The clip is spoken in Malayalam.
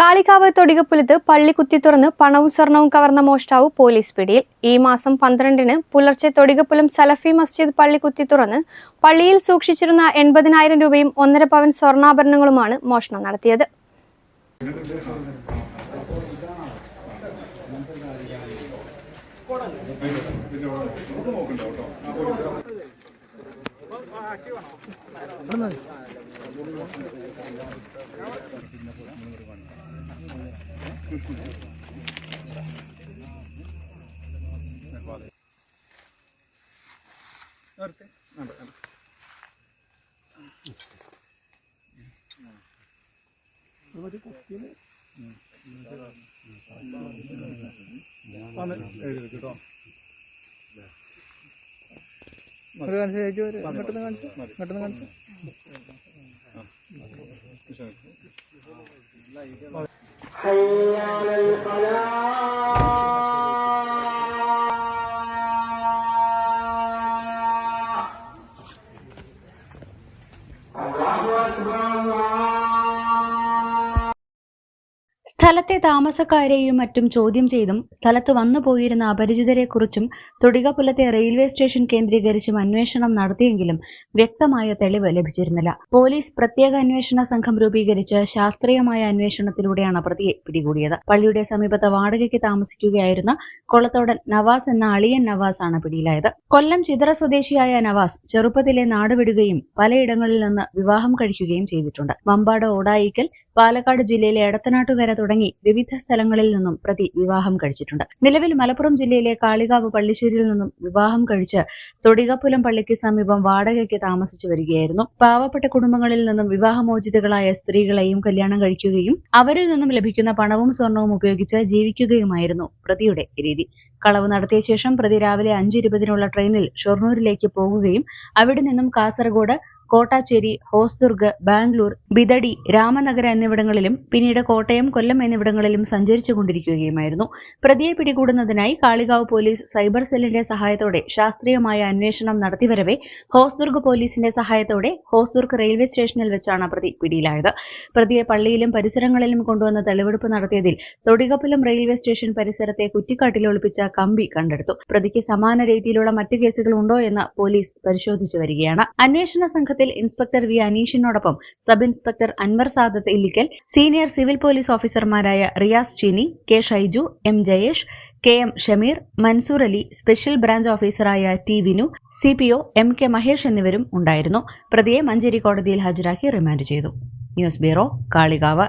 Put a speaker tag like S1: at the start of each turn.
S1: Kalikavu തൊടികപ്പുലത്ത് പള്ളി കുത്തി തുറന്ന് പണവും സ്വർണവും കവർന്ന മോഷ്ടാവ് പോലീസ് പിടിയിൽ. ഈ മാസം പന്ത്രണ്ടിന് പുലർച്ചെ തൊടികപ്പുലം സലഫി മസ്ജിദ് പള്ളി കുത്തി തുറന്ന് പള്ളിയിൽ സൂക്ഷിച്ചിരുന്ന എൺപതിനായിരം രൂപയും ഒന്നര പവൻ സ്വർണാഭരണങ്ങളുമാണ് മോഷണം നടത്തിയത്.
S2: നിർത്തി വേണ്ട വേണ്ട കേട്ടോ ഒരു കാണിച്ച് ചേച്ചി ഒരു ഇങ്ങോട്ടൊന്ന് കാണിച്ചു ഇങ്ങോട്ടൊന്ന് കാണിച്ചു.
S3: സ്ഥലത്തെ താമസക്കാരെയും മറ്റും ചോദ്യം ചെയ്തും സ്ഥലത്ത് വന്നു പോയിരുന്ന അപരിചിതരെക്കുറിച്ചും തൊടികപ്പുലത്തെ റെയിൽവേ സ്റ്റേഷൻ കേന്ദ്രീകരിച്ചും അന്വേഷണം നടത്തിയെങ്കിലും വ്യക്തമായ തെളിവ് ലഭിച്ചിരുന്നില്ല. പോലീസ് പ്രത്യേക അന്വേഷണ സംഘം രൂപീകരിച്ച് ശാസ്ത്രീയമായ അന്വേഷണത്തിലൂടെയാണ് പ്രതിയെ പിടികൂടിയത്. പള്ളിയുടെ സമീപത്ത് വാടകയ്ക്ക് താമസിക്കുകയായിരുന്ന കൊളത്തോടൻ നവാസ് എന്ന അളിയൻ നവാസ് ആണ് പിടിയിലായത്. കൊല്ലം ചിതറ സ്വദേശിയായ നവാസ് ചെറുപ്പത്തിലെ നാടുവിടുകയും പലയിടങ്ങളിൽ നിന്ന് വിവാഹം കഴിക്കുകയും ചെയ്തിട്ടുണ്ട്. വമ്പാട് ഓടായിക്കൽ പാലക്കാട് ജില്ലയിലെ എടത്തനാട്ടുകര തുടങ്ങി വിവിധ സ്ഥലങ്ങളിൽ നിന്നും പ്രതി വിവാഹം കഴിച്ചിട്ടുണ്ട്. നിലവിൽ മലപ്പുറം ജില്ലയിലെ കാളികാവ് പള്ളിശ്ശേരിയിൽ നിന്നും വിവാഹം കഴിച്ച് തൊടികപ്പുലം പള്ളിക്ക് സമീപം വാടകയ്ക്ക് താമസിച്ചു വരികയായിരുന്നു. പാവപ്പെട്ട കുടുംബങ്ങളിൽ നിന്നും വിവാഹമോചിതകളായ സ്ത്രീകളെയും കല്യാണം കഴിക്കുകയും അവരിൽ നിന്നും ലഭിക്കുന്ന പണവും സ്വർണവും ഉപയോഗിച്ച് ജീവിക്കുകയുമായിരുന്നു പ്രതിയുടെ രീതി. കളവ് നടത്തിയ ശേഷം പ്രതി രാവിലെ അഞ്ച് ഇരുപതിനുള്ള ട്രെയിനിൽ ഷൊർണൂരിലേക്ക് പോകുകയും അവിടെ നിന്നും കാസർഗോഡ് കോട്ടാച്ചേരി ഹോസ്ദുർഗ് ബാംഗ്ലൂർ ബിദടി രാമനഗര എന്നിവിടങ്ങളിലും പിന്നീട് കോട്ടയം കൊല്ലം എന്നിവിടങ്ങളിലും സഞ്ചരിച്ചു കൊണ്ടിരിക്കുകയുമായിരുന്നു പ്രതിയെ പിടികൂടുന്നതിനായി കാളികാവ് പോലീസ് സൈബർ സെല്ലിന്റെ സഹായത്തോടെ ശാസ്ത്രീയമായ അന്വേഷണം നടത്തിവരവെ ഹോസ്ദുർഗ് പോലീസിന്റെ സഹായത്തോടെ ഹോസ്ദുർഗ് റെയിൽവേ സ്റ്റേഷനിൽ വെച്ചാണ് പ്രതി പിടിയിലായത്. പ്രതിയെ പള്ളിയിലും പരിസരങ്ങളിലും കൊണ്ടുവന്ന തെളിവെടുപ്പ് നടത്തിയതിൽ തൊടികപ്പുലം റെയിൽവേ സ്റ്റേഷൻ പരിസരത്തെ കുറ്റിക്കാട്ടിൽ ഒളിപ്പിച്ച കമ്പി കണ്ടെടുത്തു. പ്രതിക്ക് സമാന രീതിയിലുള്ള മറ്റു കേസുകൾ ഉണ്ടോ എന്ന് പോലീസ് പരിശോധിച്ചു വരികയാണ്. അന്വേഷണ സംഘത്തിൽ inspector V അനീഷിനോടൊപ്പം sub inspector Anwar Sadath Illikkal senior civil police ഓഫീസർമാരായ Riyas Cheeni K Shaiju M Jayesh K M Shameer Mansoor Ali special branch ഓഫീസറായ T Vinu C P O M K Mahesh എന്നിവരും ഉണ്ടായിരുന്നു. പ്രതിയെ മഞ്ചേരി കോടതിയിൽ ഹാജരാക്കി റിമാൻഡ് ചെയ്തു. News bureau Kalikavu.